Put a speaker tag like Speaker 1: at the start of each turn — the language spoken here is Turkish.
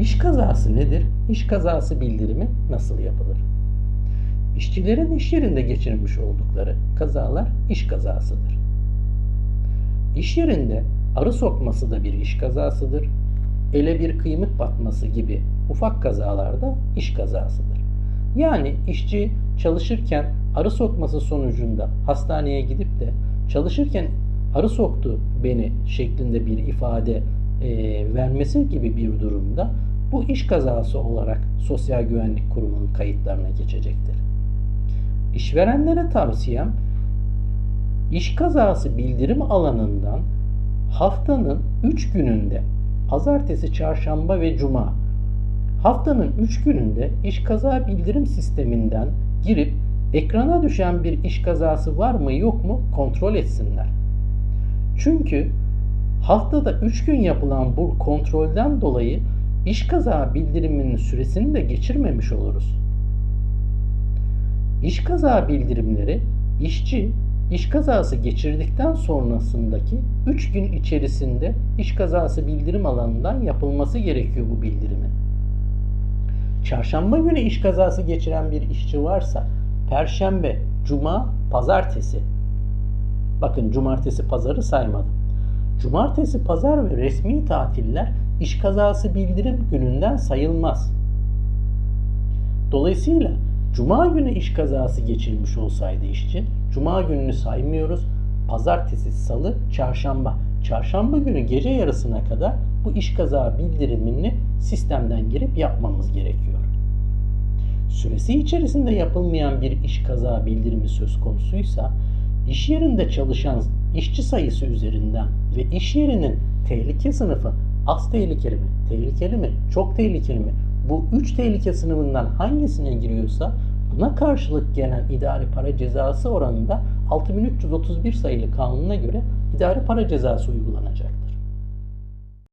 Speaker 1: İş kazası nedir? İş kazası bildirimi nasıl yapılır? İşçilerin iş yerinde geçirmiş oldukları kazalar iş kazasıdır. İş yerinde arı sokması da bir iş kazasıdır. Ele bir kıymık batması gibi ufak kazalar da iş kazasıdır. Yani işçi çalışırken arı sokması sonucunda hastaneye gidip de çalışırken arı soktu beni şeklinde bir ifade e, vermesi gibi bir durumda bu iş kazası olarak Sosyal Güvenlik Kurumu'nun kayıtlarına geçecektir. İşverenlere tavsiyem iş kazası bildirim alanından haftanın 3 gününde pazartesi, çarşamba ve cuma haftanın 3 gününde iş kaza bildirim sisteminden girip ekrana düşen bir iş kazası var mı yok mu kontrol etsinler. Çünkü haftada 3 gün yapılan bu kontrolden dolayı iş kaza bildiriminin süresini de geçirmemiş oluruz. İş kaza bildirimleri işçi iş kazası geçirdikten sonrasındaki 3 gün içerisinde iş kazası bildirim alanından yapılması gerekiyor bu bildirimin. Çarşamba günü iş kazası geçiren bir işçi varsa perşembe, cuma, pazartesi bakın cumartesi, pazarı saymadım. Cumartesi, pazar ve resmi tatiller iş kazası bildirim gününden sayılmaz. Dolayısıyla Cuma günü iş kazası geçirmiş olsaydı işçi, Cuma gününü saymıyoruz. Pazartesi, salı, çarşamba. Çarşamba günü gece yarısına kadar bu iş kaza bildirimini sistemden girip yapmamız gerekiyor. Süresi içerisinde yapılmayan bir iş kaza bildirimi söz konusuysa, iş yerinde çalışan işçi sayısı üzerinden ve iş yerinin tehlike sınıfı az tehlikeli mi, tehlikeli mi, çok tehlikeli mi, bu üç tehlike sınıfından hangisine giriyorsa buna karşılık gelen idari para cezası oranında 6331 sayılı kanuna göre idari para cezası uygulanacak.